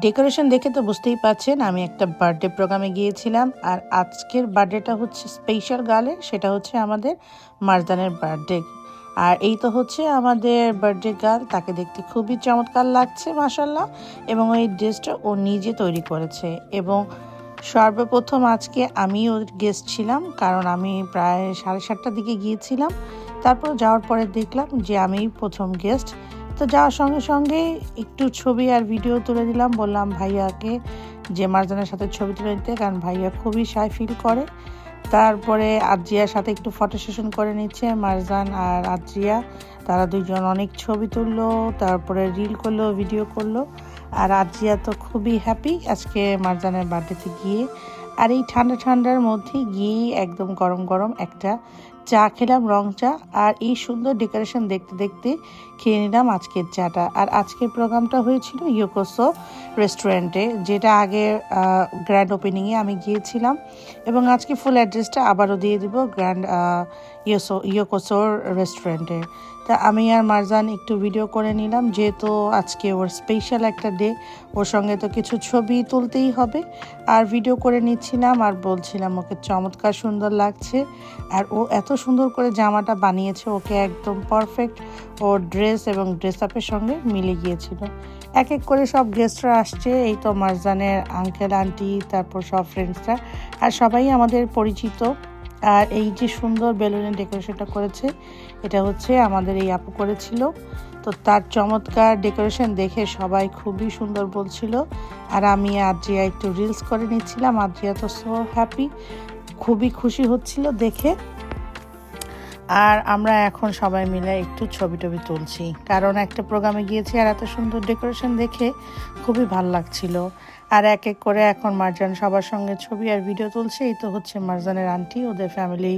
Decoration দেখে তো বুঝতেই পাচ্ছেন আমি একটা বার্থডে প্রোগ্রামে গিয়েছিলাম, আর আজকের বার্থডেটা হচ্ছে স্পেশাল গার্লের সেটা হচ্ছে আমাদের মারদানের বার্থডে আর এই তো হচ্ছে আমাদের বার্থডে গার্ল তাকে দেখতে খুবই চমৎকার লাগছে মাসাল্লাহ এবং ওই ড্রেসটা ও নিজে তৈরি করেছে। এবং সর্বপ্রথম আজকে আমি ওর গেস্ট ছিলাম, কারণ আমি প্রায় সাড়ে সাতটার দিকে গিয়েছিলাম। তারপর যাওয়ার পরে দেখলাম যে আমি প্রথম গেস্ট তো যাওয়ার সঙ্গে সঙ্গে একটু ছবি আর ভিডিও তুলে দিলাম। বললাম, ভাইয়াকে যে মারজানের সাথে ছবি তুলে দিতে। কারণ ভাইয়া খুবই সাই ফিল করে। তারপরে আদ্রিয়ার সাথে একটু ফটো সেশন করে নিচ্ছে, মারজান আর আদ্রিয়া। তারা দুজন অনেক ছবি তুললো, তারপরে রিল করল ভিডিও করল। আর আদ্রিয়া তো খুবই হ্যাপি আজকে মারজানের বার্থডেতে গিয়ে। আর এই ঠান্ডা ঠান্ডার মধ্যে গিয়ে একদম গরম গরম একটা চা খেলাম, রং চা, আর এই সুন্দর ডেকোরেশন দেখতে দেখতে খেয়ে নিলাম আজকের চাটা। আর আজকের প্রোগ্রামটা হয়েছিল ইয়োকোসো রেস্টুরেন্টে, যেটা আগে গ্র্যান্ড ওপেনিংয়ে আমি গিয়েছিলাম। এবং আজকে ফুল অ্যাড্রেসটা আবারও দিয়ে দিব গ্র্যান্ড ইয়োসো, ইয়োকোসোর রেস্টুরেন্টে। তা আমি আর মারজান একটু ভিডিও করে নিলাম, যেহেতু আজকে ওর স্পেশাল একটা ডে ওর সঙ্গে তো কিছু ছবি তুলতেই হবে। আর ভিডিও করে নিচ্ছিলাম আর বলছিলাম ওকে চমৎকার সুন্দর লাগছে। আর ও এত সুন্দর করে জামাটা বানিয়েছে, ওকে একদম পারফেক্ট ওর ড্রেস এবং ড্রেস আপের সঙ্গে মিলে গিয়েছিল। এক এক করে সব গেস্টরা আসছে, এই তো মারজানের আঙ্কেল আন্টি তারপর সব ফ্রেন্ডসরা আর সবাই আমাদের পরিচিত। আর এই যে সুন্দর বেলুনের ডেকোরেশনটা করেছে, এটা হচ্ছে আমাদের এই আপু করেছিল। তো তার চমৎকার ডেকোরেশন দেখে সবাই খুবই সুন্দর বলছিল। আর আমি আদ্রিয়া একটু রিলস করে নিচ্ছিলাম। আদ্রিয়া তো সো হ্যাপি খুবই খুশি হচ্ছিল দেখে। আর আমরা এখন সবাই মিলে একটু ছবি টবি তুলছি। কারণ একটা প্রোগ্রামে গিয়েছি আর এত সুন্দর ডেকোরেশন দেখে খুবই ভালো লাগছিল। আর এক এক করে এখন মারজান সবার সঙ্গে ছবি আর ভিডিও তুলছে। এই তো হচ্ছে মারজানের আন্টি, ওদের ফ্যামিলি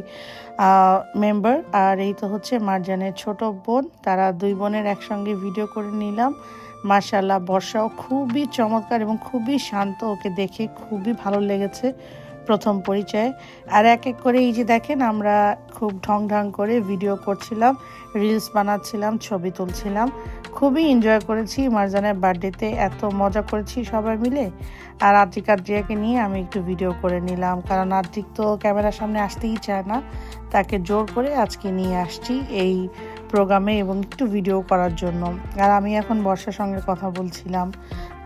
মেম্বার আর এই তো হচ্ছে মারজানের ছোট বোন। তারা দুই বোনের একসঙ্গে ভিডিও করে নিলাম। মার্শাল্লাহ বর্ষাও খুবই চমৎকার এবং খুবই শান্ত। ওকে দেখে খুবই ভালো লেগেছে। প্রথম পরিচয়। আর এক এক করে এই যে দেখেন, আমরা খুব ঢং ঢং করে ভিডিও করছিলাম রিলস বানাচ্ছিলাম, ছবি তুলছিলাম। খুবই এনজয় করেছি, মারজানের বার্থডেতে এত মজা করেছি সবাই মিলে। আর আর্টিক আদ্রিয়াকে নিয়ে আমি একটু ভিডিও করে নিলাম, কারণ আর্টিক তো ক্যামেরার সামনে আসতেই চায় না। তাকে জোর করে আজকে নিয়ে আসছি এই প্রোগ্রামে এবং একটু ভিডিও করার জন্য। আর আমি এখন বর্ষার সঙ্গে কথা বলছিলাম।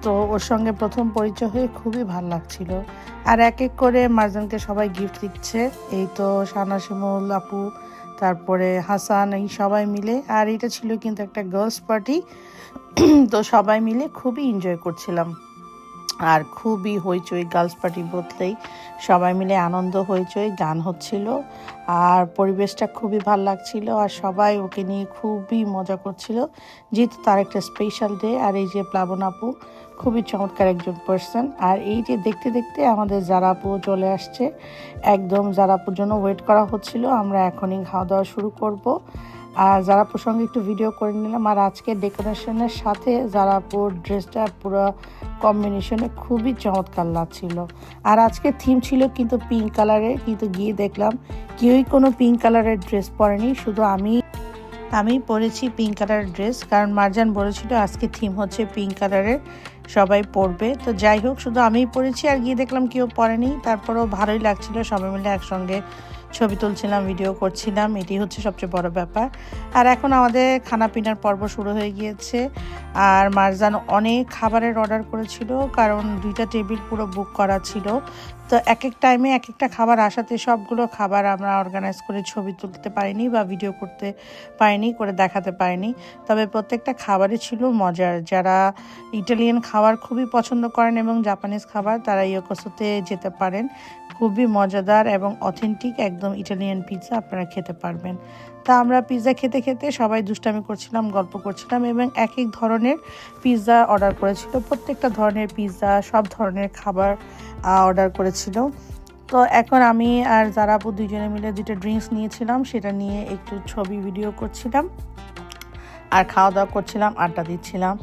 তো ওর সঙ্গে প্রথম পরিচয় হয়ে খুবই ভালো লাগছিল। আর এক এক করে মারজানকে সবাই গিফট দিচ্ছে। এই তো সানা শিমুল, আপু, তারপরে হাসান, এই সবাই মিলে। আর এটা ছিল কিন্তু একটা গার্লস পার্টি তো সবাই মিলে খুবই এনজয় করছিলাম। আর খুবই হইচই গার্লস পার্টি বলতেই সবাই মিলে আনন্দ হইচই, গান হচ্ছিল আর পরিবেশটা খুবই ভালো লাগছিল আর সবাই ওকে নিয়ে খুবই মজা করছিল। যেহেতু তার একটা স্পেশাল ডে আর এই যে প্লাবন আপু খুবই চমৎকার একজন পার্সন আর এই যে দেখতে দেখতে আমাদের জারাপু চলে আসছে, একদম জারাপুর জন্য ওয়েট করা হচ্ছিল, আমরা এখনই খাওয়া দাওয়া শুরু করব। আর জারাপুর সঙ্গে একটু ভিডিও করে নিলাম, আর আজকে ডেকোরেশনের সাথে জারাপুর ড্রেসটা পুরো কম্বিনেশনে খুবই চমৎকার লাগছিল। আর আজকে থিম ছিল কিন্তু পিঙ্ক কালারের কিন্তু গিয়ে দেখলাম কেউই কোনো পিঙ্ক কালারের ড্রেস পরেনি, শুধু আমি আমি পরেছি পিঙ্ক কালারের ড্রেস কারণ মারজান বলেছিল আজকে থিম হচ্ছে পিঙ্ক কালারের সবাই পরবে। তো যাই হোক, শুধু আমিই পরেছি, আর গিয়ে দেখলাম কেউ পরেনি, তারপরেও ভালোই লাগছিল, সবাই মিলে একসঙ্গে ছবি তুলছিলাম ভিডিও করছিলাম, এটি হচ্ছে সবচেয়ে বড় ব্যাপার। আর এখন আমাদের খানা পিনার পর্ব শুরু হয়ে গিয়েছে। আর মারজান অনেক খাবারের অর্ডার করেছিল, কারণ দুইটা টেবিল পুরো বুক করা ছিল। তো এক এক টাইমে এক একটা খাবার আসাতে সবগুলো খাবার আমরা অর্গানাইজ করে ছবি তুলতে পারিনি বা ভিডিও করতে পারিনি, করে দেখাতে পারিনি। তবে প্রত্যেকটা খাবারই ছিল মজার। যারা ইটালিয়ান খাবার খুবই পছন্দ করেন এবং জাপানিজ খাবার, তারা ইয়োকোসোতে যেতে পারেন। খুবই মজাদার এবং অথেন্টিক একদম ইটালিয়ান পিৎজা আপনারা খেতে পারবেন। তা আমরা পিৎজা খেতে খেতে সবাই দুষ্টামি করছিলাম, গল্প করছিলাম এবং এক এক ধরনের পিৎজা অর্ডার করেছিল। প্রত্যেকটা ধরনের পিৎজা সব ধরনের খাবার অর্ডার করেছিল। তো এখন আমি আর জারাপু দুজনে মিলে দুটো ড্রিঙ্কস নিয়েছিলাম, সেটা নিয়ে একটু ছবি ভিডিও করছিলাম। আর খাওয়া দাওয়া করছিলাম, আড্ডা দিচ্ছিলাম।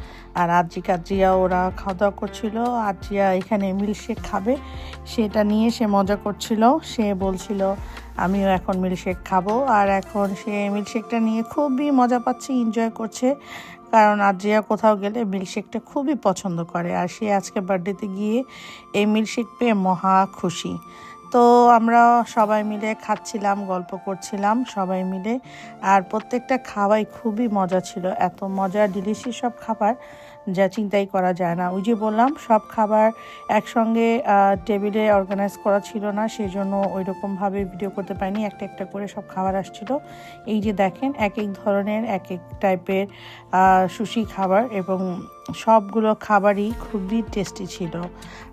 আর আদ্রিক আদ্রিয়া ওরা খাওয়া দাওয়া করছিল। আজিয়া এখানে মিল্কশেক খাবে, সেটা নিয়ে সে মজা করছিল। সে বলছিল আমিও এখন মিল্কশেক খাব। আর এখন সে মিল্কশেকটা নিয়ে খুবই মজা পাচ্ছে এনজয় করছে। কারণ আদ্রিয়া কোথাও গেলে মিল্কশেকটা খুবই পছন্দ করে। আর সে আজকে বার্থডেতে গিয়ে এই মিল্কশেক পেয়ে মহা খুশি। তো আমরা সবাই মিলে খাচ্ছিলাম, গল্প করছিলাম সবাই মিলে। আর প্রত্যেকটা খাওয়াই খুবই মজা ছিল। এত মজা ডিলিশিয়াস সব খাবার যা চিন্তাই করা যায় না। ওই যে বললাম, সব খাবার একসঙ্গে টেবিলে অর্গানাইজ করা ছিল না সেই জন্য ওই রকমভাবে ভিডিও করতে পারিনি। একটা একটা করে সব খাবার আসছিল। এই যে দেখেন এক এক ধরনের এক এক টাইপের সুশি খাবার এবং সবগুলো খাবারই খুবই টেস্টি ছিল।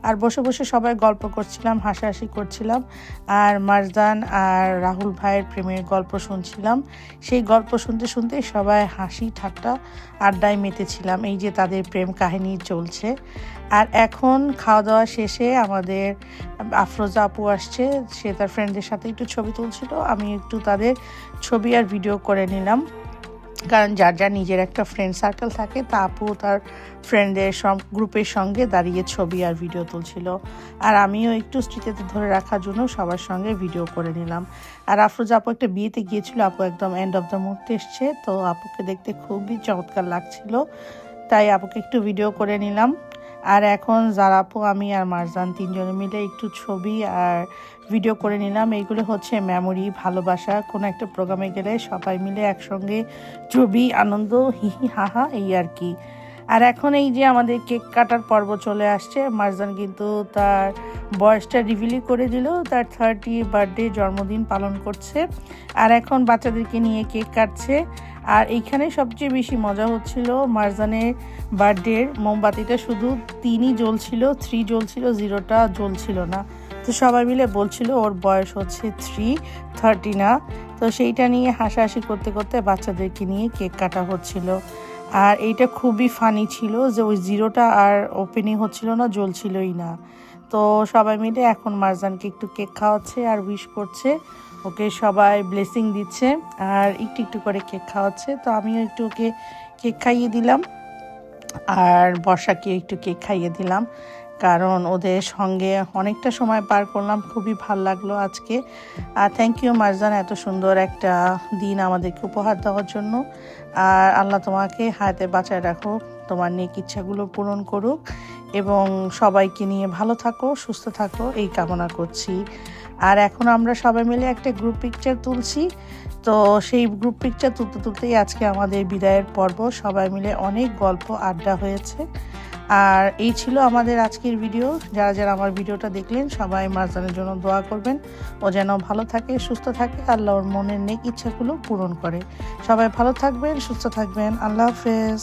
আর বসে বসে সবাই গল্প করছিলাম, হাসাহাসি করছিলাম, আর মারজান আর রাহুল ভাইয়ের প্রেমের গল্প শুনছিলাম। সেই গল্প শুনতে শুনতে সবাই হাসি, ঠাট্টা আড্ডায় মেতেছিলাম। এই যে তাদের প্রেম কাহিনী চলছে। আর এখন খাওয়া দাওয়া শেষে আমাদের আফরোজা আপু আসছে। সে তার ফ্রেন্ডদের সাথে একটু ছবি তুলছিল। আমি একটু তাদের ছবি আর ভিডিও করে নিলাম। কারণ যার যার নিজের একটা ফ্রেন্ড সার্কেল থাকে, তা আপু তার ফ্রেন্ডের সব গ্রুপের সঙ্গে দাঁড়িয়ে ছবি আর ভিডিও তুলছিল। আর আমিও একটু স্মৃতিতে ধরে রাখার জন্য সবার সঙ্গে ভিডিও করে নিলাম। আর আফরোজা আপু একটা বিয়েতে গিয়েছিল, আপু একদম এন্ড অফ দ্য মুহূর্তে এসছে। তো আপুকে দেখতে খুবই চমৎকার লাগছিল। তাই আপুকে একটু ভিডিও করে নিলাম। আর এখন জারাপু আমি আর মারজান তিনজনে মিলে একটু ছবি আর ভিডিও করে নিলাম। এইগুলো হচ্ছে মেমোরি ভালোবাসা। কোনো একটা প্রোগ্রামে গেলে সবাই মিলে একসঙ্গে ছবি, আনন্দ হিহি হাহা এই আর কি। আর এখন এই যে আমাদের কেক কাটার পর্ব চলে আসছে, মারজান কিন্তু তার বয়সটা রিভিলই করে দিল। তার থার্টি বার্থডে জন্মদিন পালন করছে। আর এখন বাচ্চাদেরকে নিয়ে কেক কাটছে। আর এইখানে সবচেয়ে বেশি মজা হচ্ছিল মারজানের বার্থডের মোমবাতিটা শুধু তিনই জ্বলছিল, থ্রি জ্বলছিল, জিরোটা জ্বলছিল না। তো সবাই মিলে বলছিল, ওর বয়স হচ্ছে থ্রি, থার্টি না। তো সেইটা নিয়ে হাসাহাসি করতে করতে বাচ্চাদেরকে নিয়ে কেক কাটা হচ্ছিল। আর এইটা খুবই ফানি ছিল যে ওই জিরোটা আর ওপেনিং হচ্ছিল না, জ্বলছিলই না। তো সবাই মিলে এখন মারজানকে একটু কেক খাওয়াচ্ছে আর উইশ করছে। ওকে সবাই ব্লেসিং দিচ্ছে আর একটু একটু করে কেক খাওয়াচ্ছে। তো আমিও একটু ওকে কেক খাইয়ে দিলাম আর বর্ষাকে একটু কেক খাইয়ে দিলাম। কারণ ওদের সঙ্গে অনেকটা সময় পার করলাম, খুবই ভালো লাগল আজকে। আর থ্যাংক ইউ মারজান, এত সুন্দর একটা দিন আমাদেরকে উপহার দেওয়ার জন্য। আর আল্লাহ তোমাকে হাতে বাঁচায় রাখো তোমার নেক ইচ্ছাগুলো পূরণ করুক। এবং সবাইকে নিয়ে ভালো থাকো, সুস্থ থাকো, এই কামনা করছি। আর এখন আমরা সবাই মিলে একটা গ্রুপ পিকচার তুলছি। তো সেই গ্রুপ পিকচার তুলতে তুলতেই আজকে আমাদের বিদায়ের পর্ব। সবাই মিলে অনেক গল্প, আড্ডা হয়েছে। আর এই ছিল আমাদের আজকের ভিডিও যারা যারা আমার ভিডিওটা দেখলেন, সবাই মারজানের জন্য দোয়া করবেন। ও যেন ভালো থাকে, সুস্থ থাকে আল্লাহ ওর মনের নেক ইচ্ছাগুলো পূরণ করে। সবাই ভালো থাকবেন, সুস্থ থাকবেন। আল্লাহ হাফেজ।